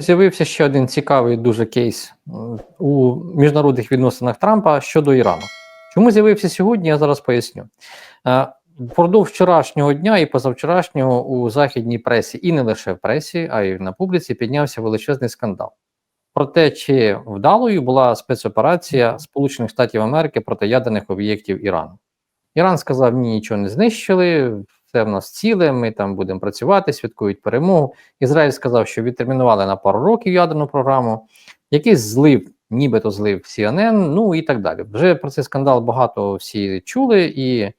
З'явився ще один цікавий дуже кейс у міжнародних відносинах Трампа щодо Ірану. Чому з'явився сьогодні? Я зараз поясню. Е, Впродовж вчорашнього дня і позавчорашнього у західній пресі, і не лише в пресі, а й на публіці піднявся величезний скандал. Про те, чи вдалою була спецоперація Сполучених Штатів Америки проти ядерних об'єктів Ірану. Іран сказав: ні, нічого не знищили, це в нас ціле, ми там будемо працювати, святкують перемогу. Ізраїль сказав, що відтермінували на пару років ядерну програму, якийсь злив, нібито злив CNN, ну і так далі. Вже про цей скандал багато всі чули, і е,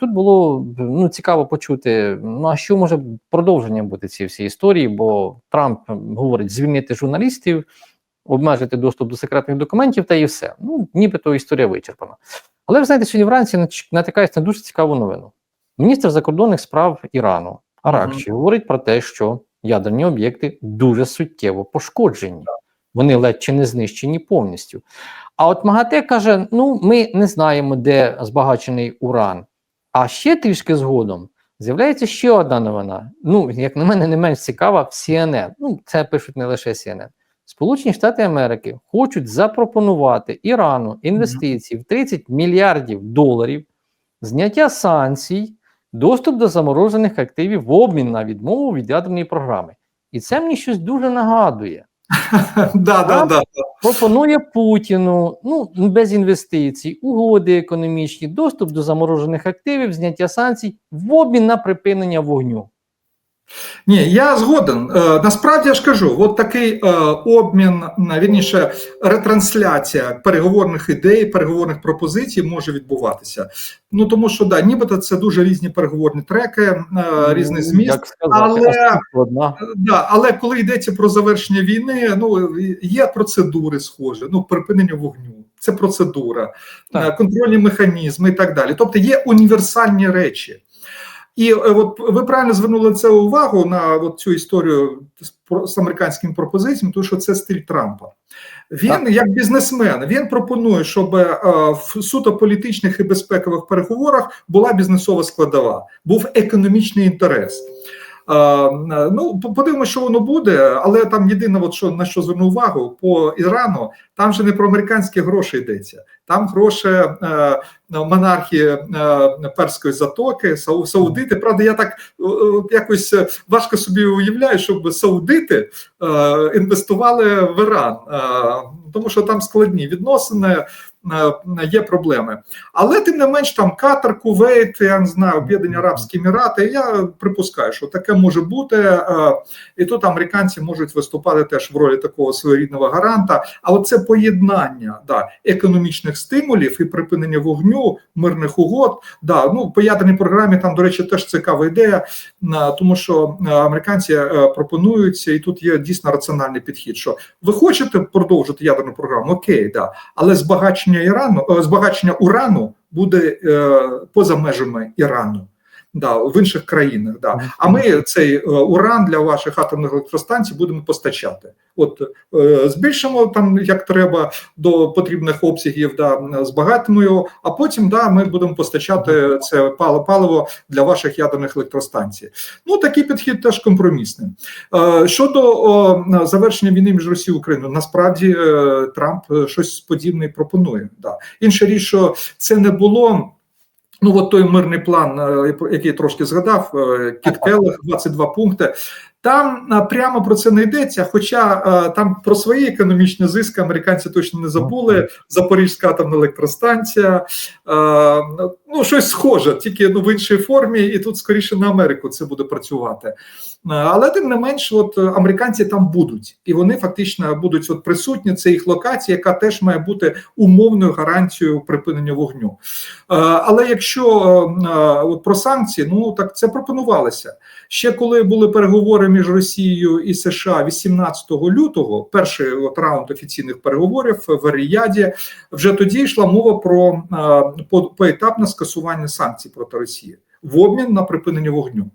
тут було ну, цікаво почути, ну а що може продовження бути цієї всієї історії, бо Трамп говорить звільнити журналістів, обмежити доступ до секретних документів та і все. Ну, нібито історія вичерпана. Але ви знаєте, сьогодні вранці натикаюсь на дуже цікаву новину. Міністр закордонних справ Ірану Аракчі говорить про те, що ядерні об'єкти дуже суттєво пошкоджені. Вони ледь чи не знищені повністю. А от МАГАТЕ каже: ну, ми не знаємо, де збагачений уран. А ще трішки згодом з'являється ще одна новина. Ну, як на мене, не менш цікава в CNN. Ну, це пишуть не лише CNN. Сполучені Штати Америки хочуть запропонувати Ірану інвестиції в 30 мільярдів доларів, зняття санкцій, доступ до заморожених активів в обмін на відмову від ядерної програми. І це мені щось дуже нагадує. Да, да, да. Пропонує Путіну ну без інвестицій, угоди економічні, доступ до заморожених активів, зняття санкцій в обмін на припинення вогню. Ні, я згоден. Е, насправді я ж кажу, от такий е, обмін, на вірніше, ретрансляція переговорних ідей, переговорних пропозицій може відбуватися. Ну тому що да, нібито це дуже різні переговорні треки, е, різний Ну, зміст. Як сказати, але-. Е, Да, але коли йдеться про завершення війни, ну є процедури схожі, ну припинення вогню, це процедура, Так. е, контрольні механізми і так далі. Тобто є універсальні речі. І е, от ви правильно звернули це увагу на от цю історію з, з американськими пропозиціями, тому що це стиль Трампа. Він, Так. як бізнесмен, він пропонує, щоб е, в суто політичних і безпекових переговорах була бізнесова складова, був економічний інтерес. Е, ну, по- подивимося, що воно буде, але там єдине, от що на що зверну увагу по Ірану, там же не про американські гроші йдеться. Там гроші е, монархії е, Перської затоки, саудити. Правда, я так е, якось важко собі уявляю, щоб саудити інвестували в Іран, тому що там складні відносини. Є проблеми, але тим не менш там Катар, Кувейт, я не знаю, Об'єднані Арабські Емірати. Я припускаю, що таке може бути, і тут американці можуть виступати теж в ролі такого своєрідного гаранта. А оце поєднання да, економічних стимулів і припинення вогню, мирних угод. Да, ну по ядерній програмі там, до речі, теж цікава ідея, тому що е, американці е, пропонуються, і тут є дійсно раціональний підхід. Що ви хочете продовжити ядерну програму? Окей, да, але збагачення Ірану, е, збагачення урану буде поза межами Ірану. Да, в інших країнах, да. А ми цей е, уран для ваших атомних електростанцій будемо постачати. От е, збільшимо там як треба до потрібних обсягів, да, збагатимо його, а потім да, ми будемо постачати це пали- паливо для ваших ядерних електростанцій. Ну такий підхід теж компромісний. Е, щодо завершення війни між Росією і Україною, насправді Трамп щось подібне пропонує. Да. Інша річ, що це не було. Ну, от той мирний план, е, який я трошки згадав, Кіт Келлер, 22 пункти. Там прямо про це не йдеться. Хоча там про свої економічні зиски американці точно не забули. Запорізька атомна електростанція, ну щось схоже, тільки ну в іншій формі, і тут скоріше на Америку це буде працювати. Але тим не менш, от американці там будуть, і вони фактично будуть от присутні. Це їх локація, яка теж має бути умовною гарантією припинення вогню. Але якщо от про санкції, ну так це пропонувалося ще коли були переговори між Росією і США 18 лютого, перший от раунд офіційних переговорів в Ріяді, вже тоді йшла мова про е, поетапне скасування санкцій проти Росії в обмін на припинення вогню.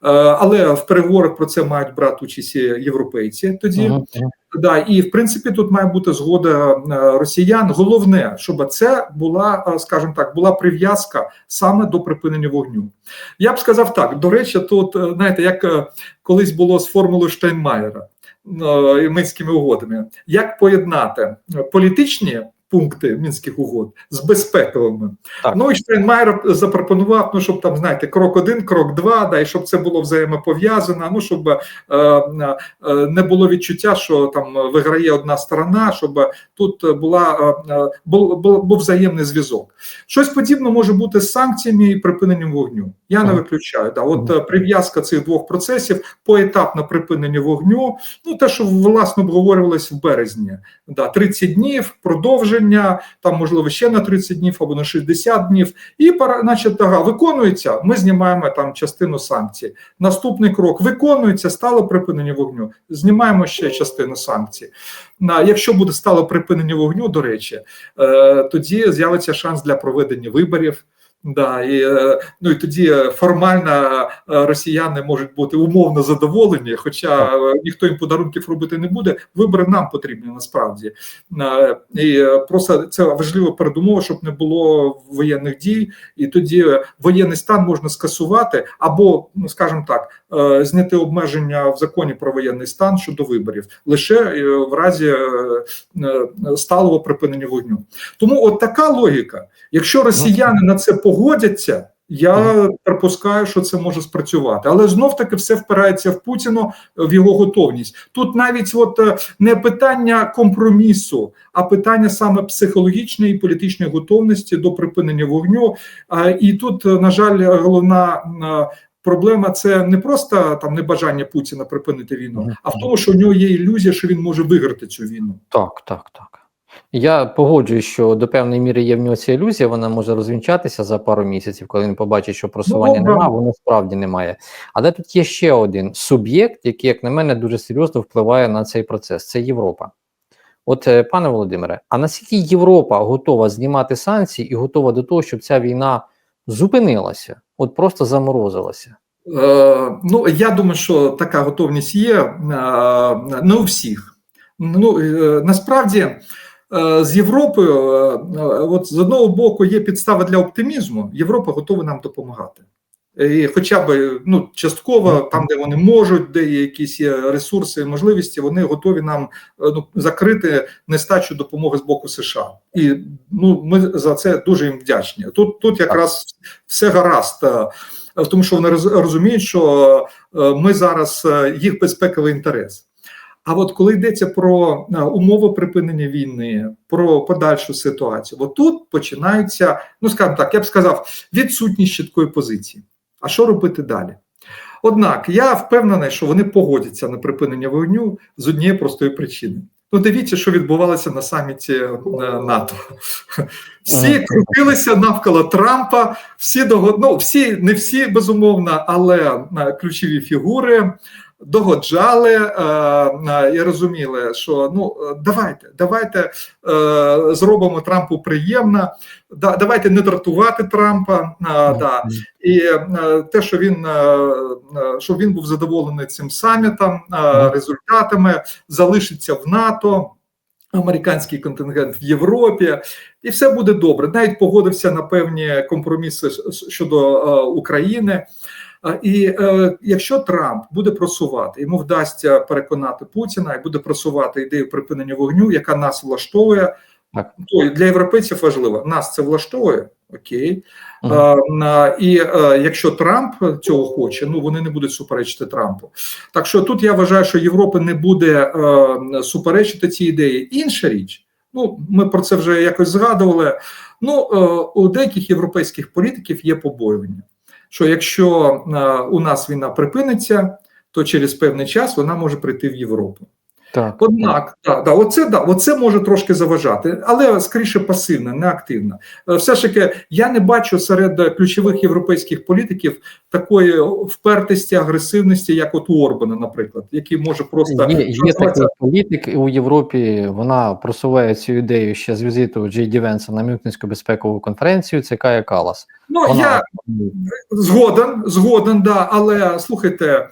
Але в переговорах про це мають брати участь європейці. Тоді мгм. да, і в принципі тут має бути згода е, росіян. Головне, щоб це була, е, скажімо так, була прив'язка саме до припинення вогню. Я б сказав так. До речі, тут е, знаєте, як е, колись було з формулою Штайнмаєра е, і угодами, як поєднати політичні. Пункти мінських угод з безпековими. Так. Ну і Штайнмайер запропонував, ну щоб там знаєте, крок один, крок два, да, і щоб це було взаємопов'язано. Ну щоб е, е, не було відчуття, що там виграє одна сторона, щоб тут була е, е, був, був, був взаємний зв'язок. Щось подібне може бути з санкціями і припиненням вогню. Я не виключаю. Да, от е, прив'язка цих двох процесів, поетапне припинення вогню. Ну те, що власне обговорювалось в березні. Да, 30 днів, продовження, там можливо ще на 30 днів або на 60 днів. І значить, ага, виконується. Ми знімаємо там частину санкцій. Наступний крок виконується, стало припинення вогню. Знімаємо ще частину санкцій. На якщо буде стало припинення вогню, до речі, е, тоді з'явиться шанс для проведення виборів. Да, і, е, ну і тоді е, формально е, росіяни можуть бути умовно задоволені, хоча ніхто їм подарунків робити не буде. Вибори нам потрібні насправді. І просто це важлива передумова, щоб не було воєнних дій, і тоді воєнний стан можна скасувати або, ну скажімо так, зняти обмеження в законі про воєнний стан щодо виборів лише в разі сталого припинення вогню. Тому от така логіка. Якщо росіяни на це погодяться, я припускаю, що це може спрацювати, але знов таки все впирається в Путіна в його готовність. Тут навіть от е, не питання компромісу, а питання саме психологічної і політичної готовності до припинення вогню. І тут, е, на жаль, головна. Проблема це не просто там небажання Путіна припинити війну, а в тому, що у нього є ілюзія, що він може виграти цю війну. Так, так, так. Я погоджуюсь, що до певної міри є в нього ця ілюзія, вона може розвінчатися за пару місяців, коли він побачить, що просування добре. немає, воно справді немає. Але тут є ще один суб'єкт, який, як на мене, дуже серйозно впливає на цей процес це Європа. От, е, пане Володимире, а наскільки Європа готова знімати санкції і готова до того, щоб ця війна зупинилася, от просто заморозилася? Е, ну, я думаю, що така готовність є е, не у всіх. Ну, е, насправді, е, з Європою, от з одного боку, є підстава для оптимізму. Європа готова нам допомагати. І хоча б ну, частково, там, де вони можуть, де є якісь є ресурси можливості, вони готові нам е, ну, закрити нестачу допомоги з боку США. І ну, ми за це дуже їм вдячні. Тут, тут якраз все гаразд. е, в тому, що вони роз- розуміють, що е, ми зараз е, їх безпековий інтерес. А от коли йдеться про е, умови припинення війни, про подальшу ситуацію, от тут починається, ну скажімо так, я б сказав, відсутність чіткої позиції. А що робити далі? Однак я впевнений, що вони погодяться на припинення вогню з однієї простої причини. Ну, дивіться, що відбувалося на саміті е, НАТО. Всі крутилися навколо Трампа, всі догод... ну, всі, не всі безумовно, але е, ключові фігури догоджали е, е, і розуміли, що ну е, давайте, давайте зробимо Трампу приємно, давайте не дратувати Трампа. Да. І те, що він що він був задоволений цим самітом, результатами, залишиться в НАТО. Американський контингент в Європі, і все буде добре. Навіть погодився на певні компроміси щодо е, України. А, І е, якщо Трамп буде просувати, йому вдасться переконати Путіна і буде просувати ідею припинення вогню, яка нас влаштовує, Так. то для європейців важливо. Нас це влаштовує, окей. Мгм. Е, на- і е, якщо Трамп цього хоче, ну вони не будуть суперечити Трампу. Так що тут я вважаю, що Європа не буде е, суперечити цій ідеї. Інша річ, ну ми про це вже якось згадували. Ну е, у деяких європейських політиків є побоювання, що якщо е, у нас війна припиниться, то через певний час вона може прийти в Європу. Так. Однак, да, да, оце, да, оце може трошки заважати, але скоріше пасивно, не активно. Е, Все ж таки, я не бачу серед ключових європейських політиків такої впертості, агресивності, як от у Орбана, наприклад, який може просто Є, є такий політик у Європі. Вона просуває цю ідею ще з візиту Джей Ді Венса на Мюнхенську безпекову конференцію. Це Кая Калас. ну Вона я згоден, згоден, да, але слухайте.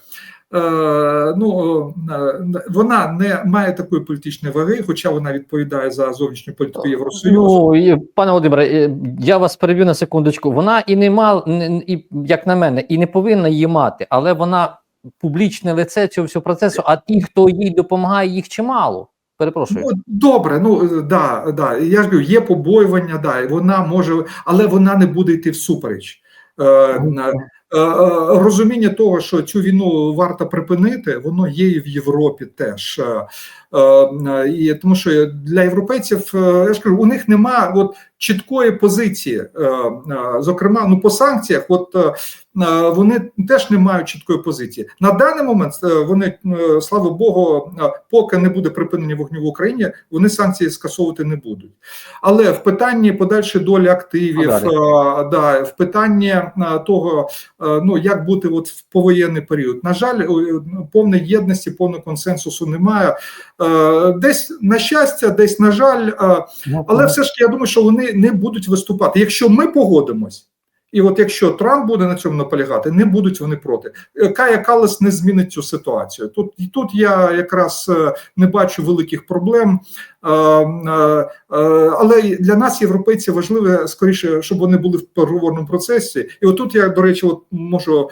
Е, ну, е, вона не має такої політичної ваги, хоча вона відповідає за зовнішню політику Євросоюзу. Ну, пане Володимире, я вас переб'ю на секундочку. Вона і не мала, і, як на мене, і не повинна її мати, але вона публічне лице цього всього процесу, а ті, хто їй допомагає, їх чимало. Перепрошую. Ну, добре, ну е, да, да. Я ж кажу, є побоювання, да, і вона може, але вона не буде йти всупереч. Е, на- е, розуміння того, що цю війну варто припинити, воно є і в Європі теж. Е, І тому що для європейців, е, я ж кажу, у них нема от чіткої позиції. Е, Зокрема, ну по санкціях, от вони теж не мають чіткої позиції. На даний момент вони, слава Богу, поки не буде припинення вогню в Україні, вони санкції скасовувати не будуть. Але в питанні подальшої долі активів, А да, в питанні того, ну як бути от в повоєнний період. На жаль, повної єдності, повного консенсусу немає. Е, Десь на щастя, десь на жаль, е, Ну, але все ж таки я думаю, що вони не будуть виступати. Якщо ми погодимось, і от якщо Трамп буде на цьому наполягати, не будуть вони проти. Е, Кая Калас не змінить цю ситуацію. Тут і тут я якраз не бачу великих проблем. Але для нас, європейці, важливо скоріше, щоб вони були в переговорному процесі. І отут я, до речі, от можу.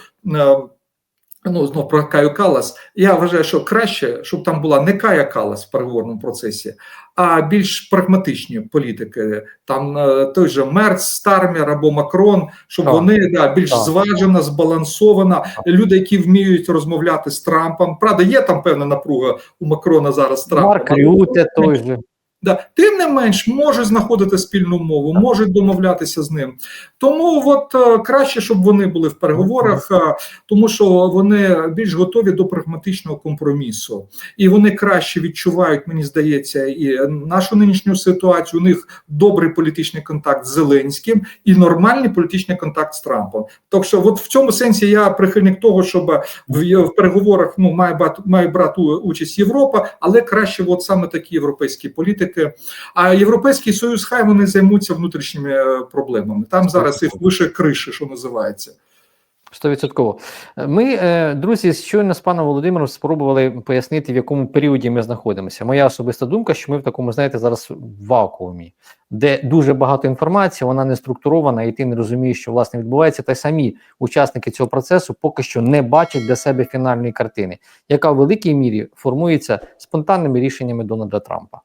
Ну, знов про Каю Калас. Я вважаю, що краще, щоб там була не Кая Калас в переговорному процесі, а більш прагматичні політики. Там е, той же Мерц, Стармер або Макрон, щоб Так. вони да, більш Так. зважено, збалансовано. Люди, які вміють розмовляти з Трампом. Правда, є там певна напруга у Макрона зараз з Трампом. Марк Рюте той же. Да. Тим не менш, можуть знаходити спільну мову, можуть домовлятися з ним. Тому от е, краще, щоб вони були в переговорах, е, тому що вони більш готові до прагматичного компромісу, і вони краще відчувають, мені здається, і нашу нинішню ситуацію. У них добрий політичний контакт з Зеленським і нормальний політичний контакт з Трампом. Так що, от в цьому сенсі я прихильник того, щоб в, в переговорах ну має брати має брати участь Європа, але краще, от саме такі європейські політики. А європейський союз, хай вони займуться внутрішніми е, проблемами. Там зараз їх вище криші, що називається. Стовідсотково. Ми, е, друзі, щойно з паном Володимиром спробували пояснити, в якому періоді ми знаходимося. Моя особиста думка, що ми в такому, знаєте, зараз в вакуумі, де дуже багато інформації, вона не структурована, і ти не розумієш, що власне відбувається. Та й самі учасники цього процесу поки що не бачать для себе фінальної картини, яка в великій мірі формується спонтанними рішеннями Дональда Трампа.